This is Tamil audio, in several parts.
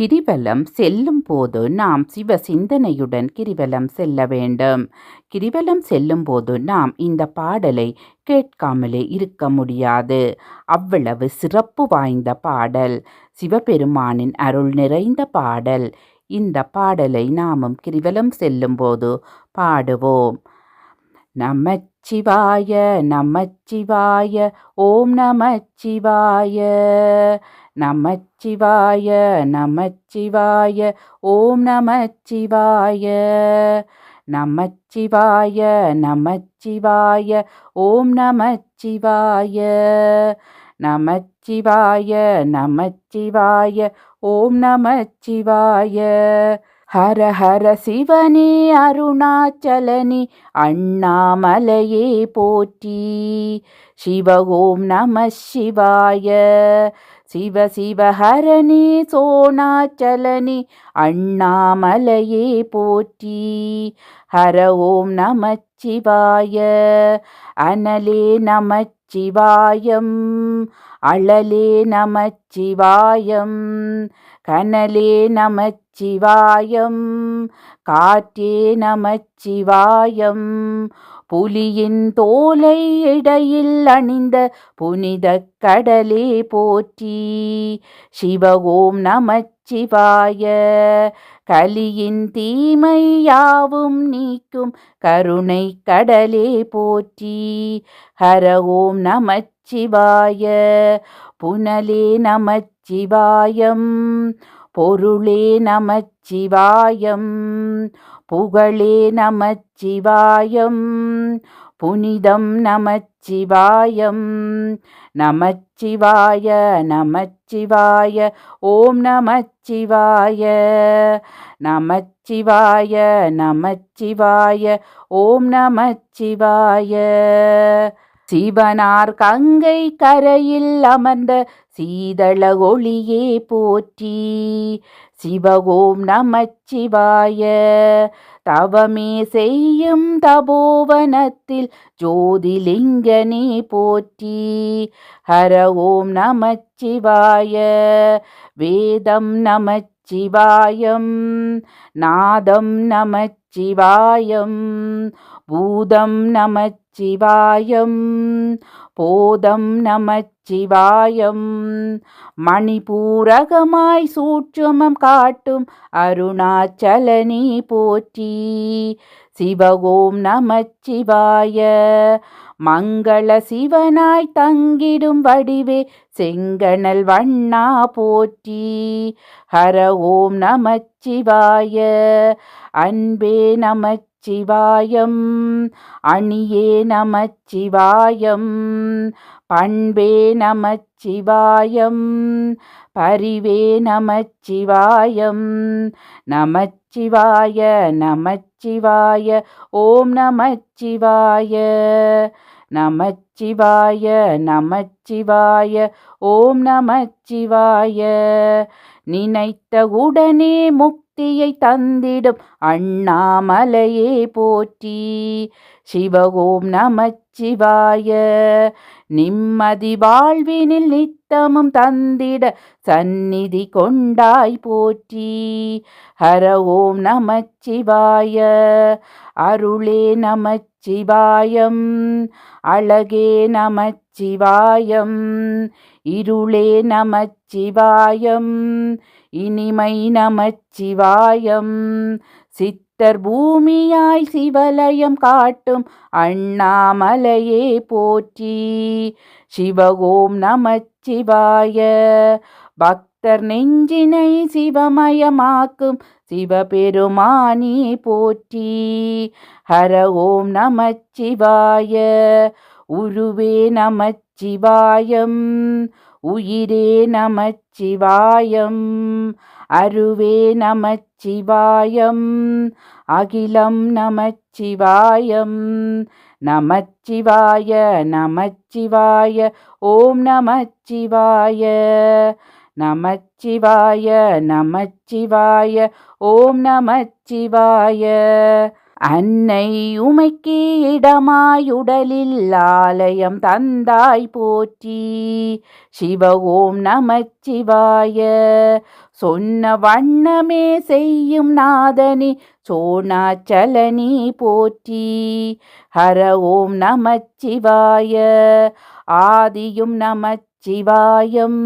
கிரிவலம் செல்லும் போது நாம் சிவ சிந்தனையுடன் கிரிவலம் செல்ல வேண்டும். கிரிவலம் செல்லும் போது நாம் இந்த பாடலை கேட்காமலே இருக்க முடியாது. அவ்வளவு சிறப்பு வாய்ந்த பாடல். சிவபெருமானின் அருள் நிறைந்த பாடல். இந்த பாடலை நாமும் கிரிவலம் செல்லும்போது பாடுவோம். நமச்சிவாய நமச்சிவாய ஓம் நமச்சிவாய. நமச்சிவாய நமச்சிவாய ஓம் நமச்சிவாய. நமச்சிவாய நமச்சிவாய ஓம் நமச்சிவாய. நமச்சிவாய நமச்சிவாய ஓம் நமச்சிவாய. ஹர ஹர சிவனே அருணாச்சலனே அண்ணாமலையே போற்றி. சிவ ஓம் நம சிவாய. சிவ சிவஹரணி சோனாச்சலனி அண்ணாமலையே போற்றி. ஹர ஓம் நமச்சிவாய அனலே நமச்சிவாயம் அழலே நமச்சிவாயம் கனலே நமச்சிவாயம் காற்றே நமச்சிவாயம் புலியின் தோலை இடையில் அணிந்த புனித கடலே போற்றி. சிவகோம் நமச்சிவாய. கலியின் தீமை யாவும் நீக்கும் கருணை கடலே போற்றி. ஹர நமச்சிவாய. புனலே நமச்சிவாயம். பொருளே நமச்சிவாயம். புகழே நமச்சிவாயம். புனிதம் நமச்சிவாயம். நமச்சிவாய நமச்சிவாய ஓம் நமச்சிவாய. நமச்சிவாய நமச்சிவாய ஓம் நமச்சிவாய. சிவனார் கங்கை கரையில் அமர்ந்த சீதள ஒளியே போற்றி. சிவகோம் நமச்சிவாய. தவமே செய்யும் தபோவனத்தில் ஜோதிலிங்கனே போற்றி. ஹர ஓம் நமச்சிவாய. வேதம் நமச்சிவாயம். நாதம் நமச்சிவாயம். பூதம் நமச்சிவாயம். போதம் நமச்சிவாயம். மணிபூரகமாய் சூட்சுமம் காட்டும் அருணாச்சலனி போற்றி. சிவகோம் நமச்சிவாய. மங்கள சிவனாய் தங்கிடும் வடிவே செங்கணல் வண்ணா போற்றி. ஹர ஓம் நமச்சிவாய. அன்பே நமச்சிவாயம். அணியே நமச்சிவாயம். பண்பே நமச்சிவாயம். பரிவே நமச்சிவாயம். நமச்சிவாய நமச்சிவாய. ஓம் நமச்சிவாய. நமச்சிவாய நமச்சிவாய ஓம் நமச்சிவாய. நினைத்த உடனே முக்தியை தந்திடும் அண்ணாமலையே போற்றி. சிவ ஓம் நமச்சிவாய. நிம்மதி வாழ்வினில் நித்தமும் தந்திட சந்நிதி கொண்டாய் போற்றி. ஹர ஓம் நமச்சிவாய. அருளே நமச்சிவாயம். அழகே நமச்சிவாயம். இருளே நமச்சிவாயம். இனிமை நமச்சிவாயம். சித்தர் பூமியாய் சிவலயம் காட்டும் அண்ணாமலையே போற்றி. சிவகோம் நமச்சிவாய. பக்தர் நெஞ்சினை சிவமயமாக்கும் சிவபெருமானி போற்றி. ஹர ஓம் நமச்சிவாய. உருவே நமச்சிவாயம். உயிரே நமச்சிவாயம். அருவே நமச்சிவாயம் அகிலம் நமச்சிவாயம் நமச்சிவாய நமச்சிவாய ஓம் நமச்சிவாய நமச்சிவாய நமச்சிவாய ஓம் நமச்சிவாய அன்னை உமைக்கு இடமாயுடலில் ஆலயம் தந்தாய் போற்றி சிவ ஓம் நமச்சிவாய சொன்ன வண்ணமே செய்யும் நாதனே சோணாச்சலனி போற்றி. ஹர ஓம் நமச்சிவாய. ஆதியும் நமச்சிவாயம்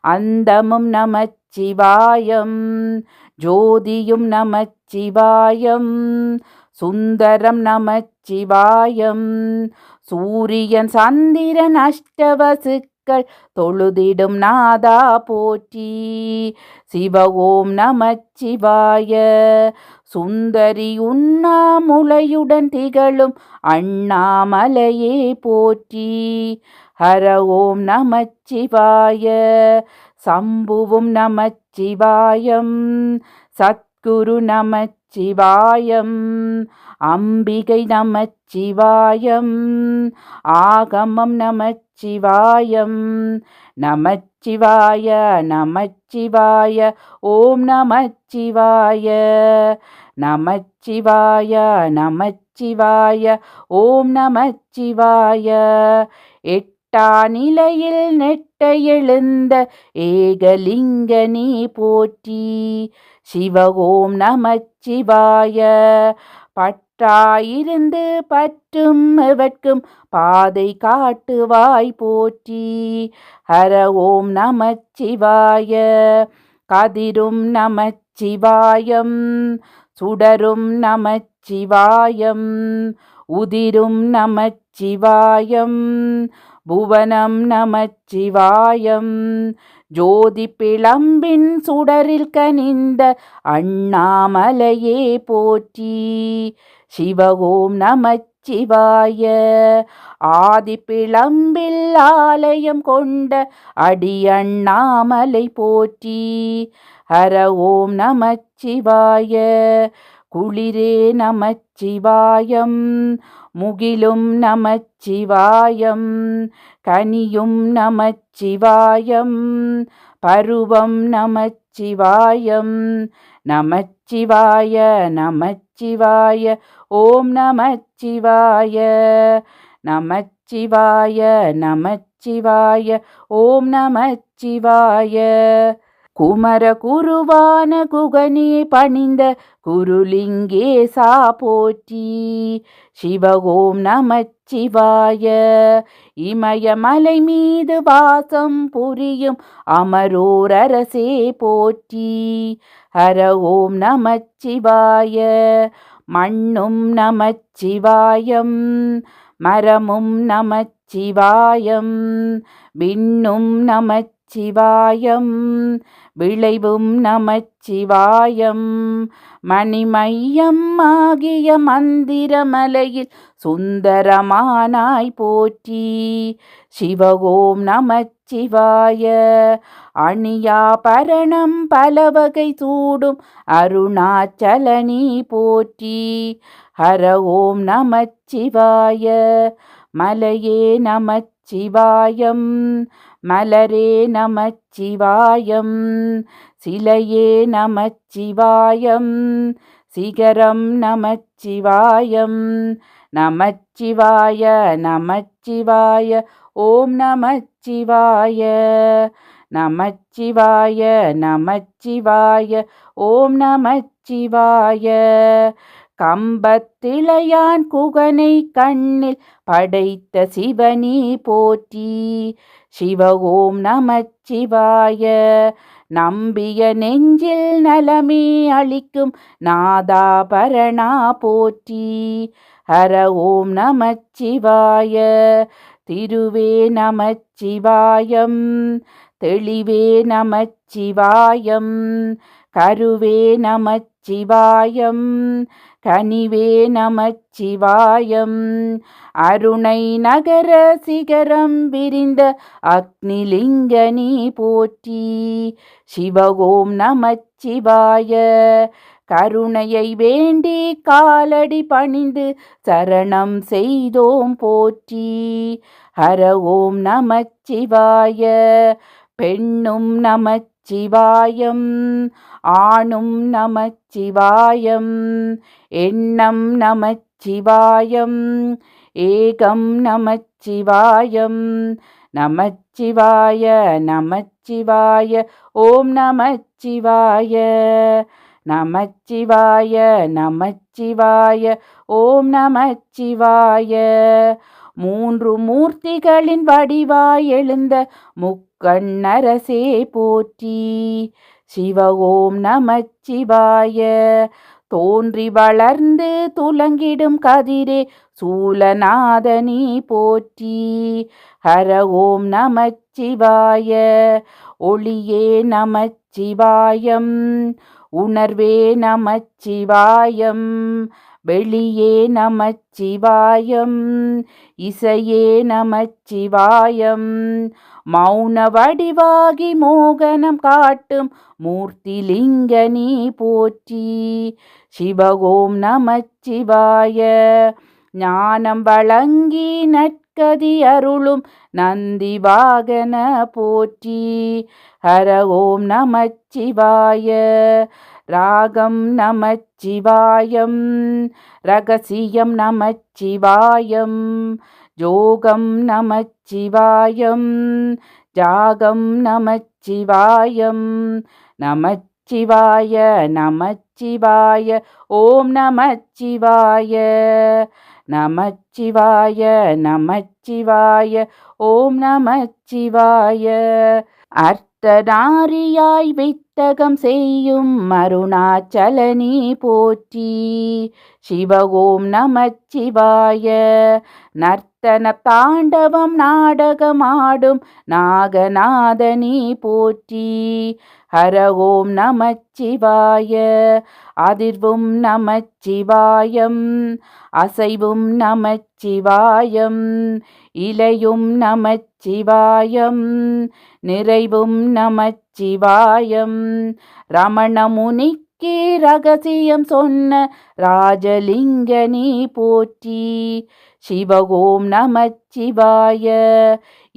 அந்தமும் நமச்சிவாயம் ஜோதியும் நமச்சிவாயம் சுந்தரம் நமச்சிவாயம் சூரியன் சந்திரன் அஷ்டவசு மக்கள் தொழுதிடும் நாதா போற்றி. சிவ ஓம் நமச்சிவாய. சுந்தரி உண்ணாமுலையுடன் திகழும் அண்ணாமலையே போற்றி. ஹர ஓம் நமச்சிவாய. சம்புவும் நமச்சிவாயம். சத்குரு நமச்சிவாயம். அம்பிகை நமச்சிவாயம் ஆகமம் நமச்சிவாயம் நமச்சிவாய நமச்சிவாய ஓம் நமச்சிவாய நமச்சிவாய நமச்சிவாய ஓம் நமச்சிவாய. எட்டா நிலையில் நெட்ட எழுந்த ஏகலிங்க நீ போற்றி சிவ ஓம் நமச்சிவாய பட் பற்றாயிருந்து பற்றும் எவர்க்கும் பாதை காட்டுவாய் போற்றி. ஹர ஓம் நமச்சிவாய. கதிரும் நமச்சிவாயம். சுடரும் நமச்சிவாயம். உதிரும் நமச்சிவாயம். புவனம் நமச்சிவாயம். ஜோதி பிளம்பின் சுடரில் கனிந்த அண்ணாமலையே போற்றி. சிவகோம் நமச்சிவாய. ஆதி பிளம்பில் ஆலயம் கொண்ட அடி அண்ணாமலை போற்றி. ஹர ஓம் நமச்சிவாய. குளிரே நமச்சிவாயம். முகிலும் நமச்சிவாயம் கனியும் நமச்சிவாயம் பருவம் நமச்சிவாயம் நமச்சிவாய நமச்சிவாய ஓம் நமச்சிவாய நமச்சிவாய நமச்சிவாய ஓம் நமச்சிவாய. குமர குருவான குகனே பணிந்த குருலிங்கேசா போற்றி. சிவகோம் நமச்சிவாய. இமயமலை மீது வாசம் புரியும் அமரோர் அரசே போற்றி. ஹர ஓம் நமச்சிவாய. மண்ணும் நமச்சிவாயம் மரமும் நமச்சிவாயம் விண்ணும் நமச்சி நமச்சிவாயம். விளைவும் நமச்சிவாயம். மணிமையம் ஆகிய மந்திரமலையில் சுந்தரமானாய் போற்றி. சிவகோம் நமச்சிவாய. அணியா பரணம் பலவகை சூடும் அருணாச்சலனி போற்றி. ஹர ஓம் நமச்சிவாய. மலையே நமச்சிவாயம். மலரே நமச்சிவாயம். சிலையே நமச்சிவாயம். சிகரம் நமச்சிவாயம். நமச்சிவாய நமச்சிவாய ஓம் நமச்சிவாய. நமச்சிவாய நமச்சிவாய ஓம் நமச்சிவாய. கம்பத்திலையான் குகனை கண்ணில் படைத்த சிவனி போற்றி. சிவ ஓம் நமச்சிவாய. நம்பிய நெஞ்சில் நலமே அளிக்கும் நாதா பரணா போற்றி. ஹர ஓம் நமச்சிவாய. திருவே நமச்சிவாயம். தெளிவே நமச்சிவாயம். கருவே நமச்சிவாயம். கனிவே நமச்சிவாயம் அருணை நகர சிகரம் விரிந்த அக்னிலிங்கனி போற்றி. சிவகோம் நமச்சிவாய கருணையை வேண்டி காலடி பணிந்து சரணம் செய்தோம் போற்றி. ஹர ஓம் நமச்சிவாய பெண்ணும் நமச்சிவாயம் ஆணும் நமச்சிவாயம் எண்ணம் நமச்சிவாயம் ஏகம் நமச்சிவாயம் நமச்சிவாய நமச்சிவாய ஓம் நமச்சிவாய நமச்சிவாய நமச்சிவாய ஓம் நமச்சிவாய மூன்று மூர்த்திகளின் வடிவாய் எழுந்த முக் கண்ணரசே போற்றி. சிவ ஓம் நமச்சிவாய தோன்றி வளர்ந்து துலங்கிடும் கதிரே சூலநாதனி போற்றி. ஹர ஓம் நமச்சிவாய ஒளியே நமச்சிவாயம் உணர்வே நமச்சிவாயம் வெளியே நமச்சிவாயம் இசையே நமச்சிவாயம் மௌன வடிவாகி மோகனம் காட்டும் மூர்த்திலிங்கனி போற்றி சிவகோம் நமச்சிவாய ஞானம் வழங்கி நற்கதி அருளும் நந்தி வாகன போற்றி ஹர ஓம் நமச்சிவாய ராகம் நமச்சிவாயம் ரகசியம் நமச்சிவாயம் ஜோகம் நமச்சிவாயம் ஜாகம் நமச்சிவாயம் நமச்சிவாய நமச்சிவாய ஓம் நமச்சிவாய நமச்சிவாய நமச்சிவாய ஓம் நமச்சிவாய. அர்த்தநாரியாய் வித்தகம் செய்யும் அருணாச்சலனி போற்றி. சிவ ஓம் நமச்சிவாய நர்த்தன தாண்டவம் நாடகமாடும் நாகநாதனி போற்றி. ஹர ஓம் நமச்சிவாய அதிர்வும் நமச்சிவாயம் அசைவும் நமச்சிவாயம் இலையும் நமச்சிவாயம் நிறைவும் நமச்சிவாயம் ரமணமுனிக்கு ரகசியம் சொன்ன ராஜலிங்கனி போற்றி சிவகோம் நமச்சிவாய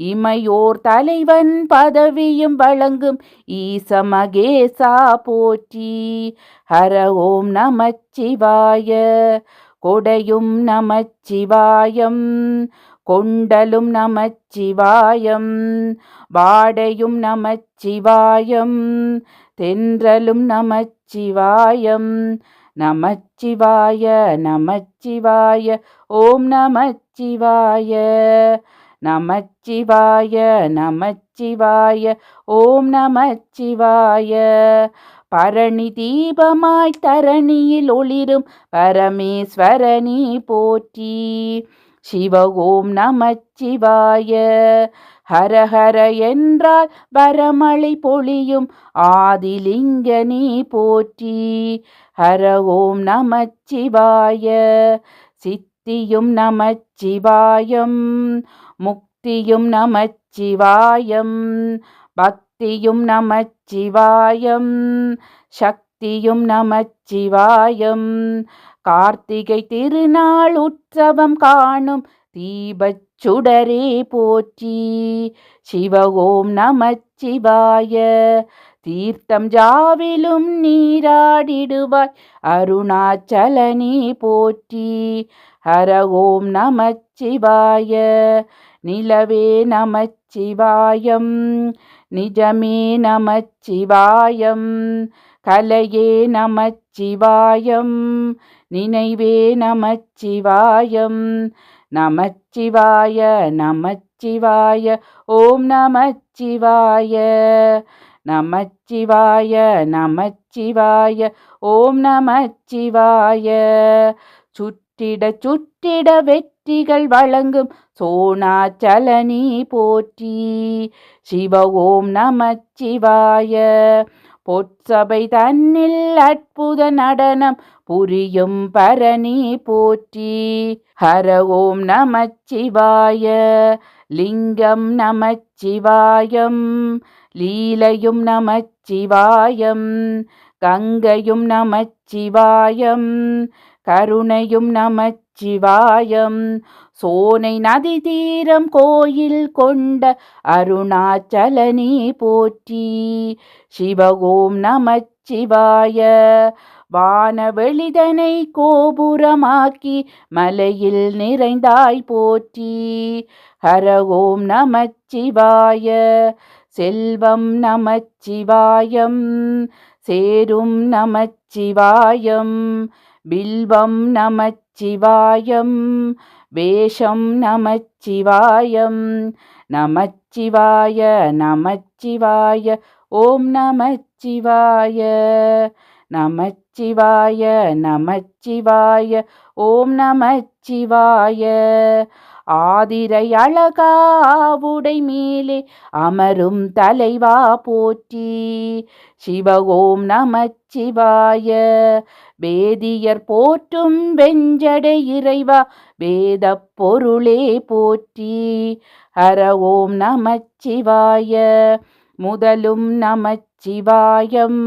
இமையோர் தலைவன் பதவியும் வழங்கும் ஈச மகேசா போற்றி. ஹர ஓம் நமச்சிவாய. கொடையும் நமச்சிவாயம். கொண்டலும் நமச்சிவாயம். வாடையும் நமச்சிவாயம். தென்றலும் நமச்சிவாயம். நமச்சிவாய நமச்சிவாய. ஓம் நமச்சிவாய. நமச்சிவாய நமச்சிவாய ஓம் நமச்சிவாய. பரணி தீபமாய் தரணியில் ஒளிரும் பரமேஸ்வரனி போற்றி. சிவ ஓம் நமச்சிவாய. ஹர ஹர என்றால் வரமழை பொழியும் ஆதிலிங்கனி போற்றி. ஹர ஓம் நமச்சிவாய. சித்தியும் நமச்சிவாயம். முக்தியும் நமச்சிவாயம் பக்தியும் நமச்சிவாயம் சக்தியும் நமச்சிவாயம். கார்த்திகை திருநாள் உற்சவம் காணும் தீபச் சுடரே போற்றி. சிவ ஓம் நமச்சிவாய. தீர்த்தம் ஜாவிலும் நீராடிடுவாய். அருணாச்சலனே போற்றி. ஹர ஓம் நமச்சிவாய. நிலவே நமச்சிவாயம். நிஜமே நமச்சிவாயம். கலையே நமச்சிவாயம். நினைவே நமச்சிவாயம். நமச்சிவாய நமச்சிவாய ஓம் நமச்சிவாய. நமச்சிவாய நமச்சிவாய ஓம் நமச்சிவாய. சுற்றிட சுற்றிட வெற்றிகள் வழங்கும் சோனாச்சலனி போற்றி. சிவ ஓம் நமச்சிவாய. பொற்சபை தன்னில் அற்புத நடனம் புரியும் பரணி போற்றி. ஹர ஓம் நமச்சிவாய. லிங்கம் நமச்சிவாயம். லீலையும் நமச்சிவாயம். கங்கையும் நமச்சிவாயம். கருணையும் நமச்சிவாயம். சோனை நதி தீரம் கோயில் கொண்ட அருணாச்சலனி போற்றி. சிவகோம் நமச்சிவாய. வானவெளிதனை கோபுரமாக்கி மலையில் நிறைந்தாய் போற்றி. ஹர ஓம் நமச்சிவாய. செல்வம் நமச்சிவாயம். சேரும் நமச்சிவாயம். பில்வம் நமச்சிவாயம். வேஷம் நமச்சிவாயம். நமச்சிவாய நமச்சிவாய. ஓம் நமச்சிவாய. நமச்சிவாய நமச்சிவாய ஓம் நமச்சிவாய. ஆதிரை அழகாவுடை மேலே அமரும் தலைவா போற்றி. சிவ ஓம் நமச்சிவாய வேதியர் போற்றும் வெஞ்சடை இறைவா வேத பொருளே போற்றி. ஹர ஓம் நமச்சிவாய முதலும் நமச்சிவாயம்.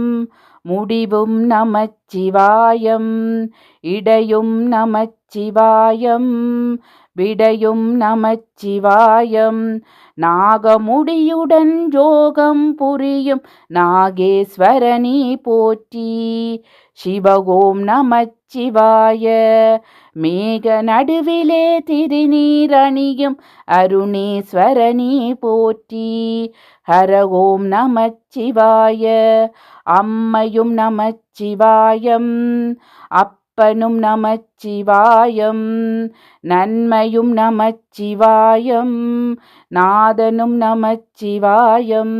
முடிவும் நமச்சிவாயம். இடையும் நமச்சிவாயம். விடையும் நமச்சிவாயம். நாகமுடியுடன் ஜோகம் புரியும் நாகேஸ்வரனி போற்றி. சிவகோம் நமச்சிவாய. மேக நடுவிலே திருநீரணியும் அருணேஸ்வரனி போற்றி. ஹர ஓம் நமச்சிவாய. அம்மையும் நமச்சிவாயம் அப்பனும் நமச்சிவாயம் நன்மையும் நமச்சிவாயம் நாதனும் நமச்சிவாயம்.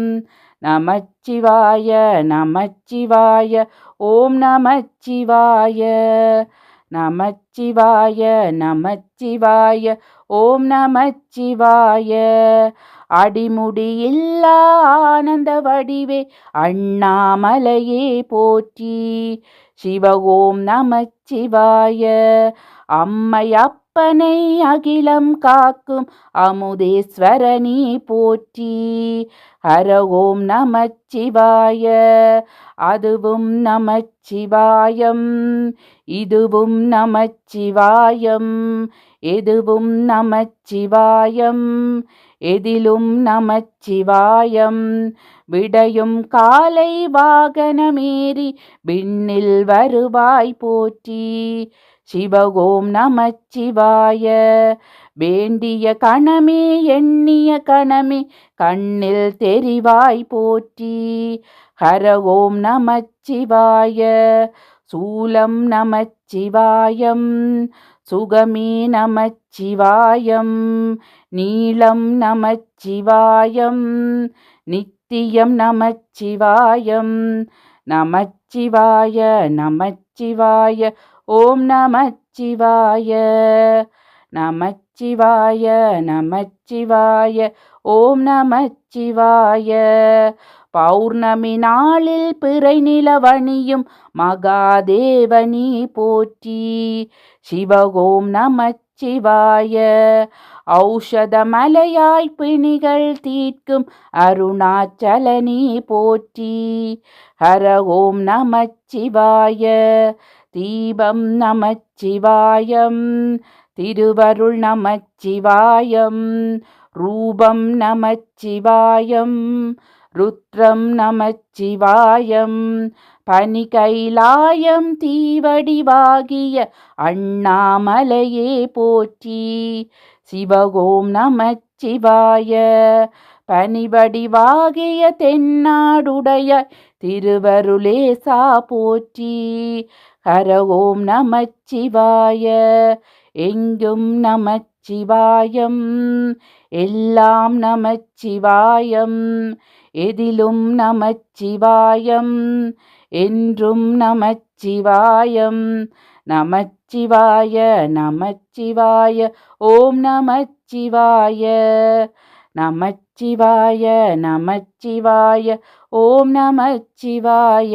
நமச்சிவாய நமச்சிவாய ஓம் நமச்சிவாய. நமச்சிவாய நமச்சிவாய ஓம் நமச்சிவாய. அடிமுடியில்லா ஆனந்த வடிவே அண்ணாமலையே போற்றி. சிவ ஓம் நமச்சிவாய. அம்மையப்ப அப்பனை அகிலம் காக்கும் அமுதேஸ்வரனி போற்றி. ஹர ஓம் நமச்சிவாய. அதுவும் நமச்சிவாயம். இதுவும் நமச்சிவாயம். எதுவும் நமச்சிவாயம். எதிலும் நமச்சிவாயம். விடையும் காலை வாகனமேறி விண்ணில் வருவாய் போற்றி. சிவகோம் நமச்சிவாய. வேண்டிய கணமே எண்ணிய கணமே கண்ணில் தெரிவாய் போற்றி. ஹர ஓம் நமச்சிவாய. சூலம் நமச்சிவாயம். சுகமே நமச்சிவாயம். நீளம் நமச்சிவாயம். நித்தியம் நமச்சிவாயம். நமச்சிவாய நமச்சிவாய. ஓம் நமச்சிவாய நமச்சிவாய நமச்சிவாய ஓம் நமச்சிவாய. பௌர்ணமி நாளில் பிறை நிலவணியும் மகாதேவனி போற்றி. சிவகோம் நமச்சிவாய ஔஷதமலையாய் பிணிகள் தீர்க்கும் அருணாச்சலனி போற்றி. ஹர ஓம் நமச்சிவாய தீபம் நமச்சிவாயம் திருவருள் நமச்சிவாயம் ரூபம் நமச்சிவாயம் ருத்ரம் நமச்சிவாயம் பனி கைலாயம் தீவடிவாகிய அண்ணாமலையே போற்றி சிவகோம் நமச்சிவாய பனிவடிவாகிய தென்னாடுடைய திருவருளேசா போற்றி ஹர ஓம் நமச்சிவாய. எங்கும் நமச்சிவாயம். எல்லாம் நமச்சிவாயம். எதிலும் நமச்சிவாயம். என்றும் நமச்சிவாயம். நமச்சிவாய நமச்சிவாய. ஓம் நமச்சிவாய. நமச்சிவாய நமச்சிவாய. ஓம் நமச்சிவாய.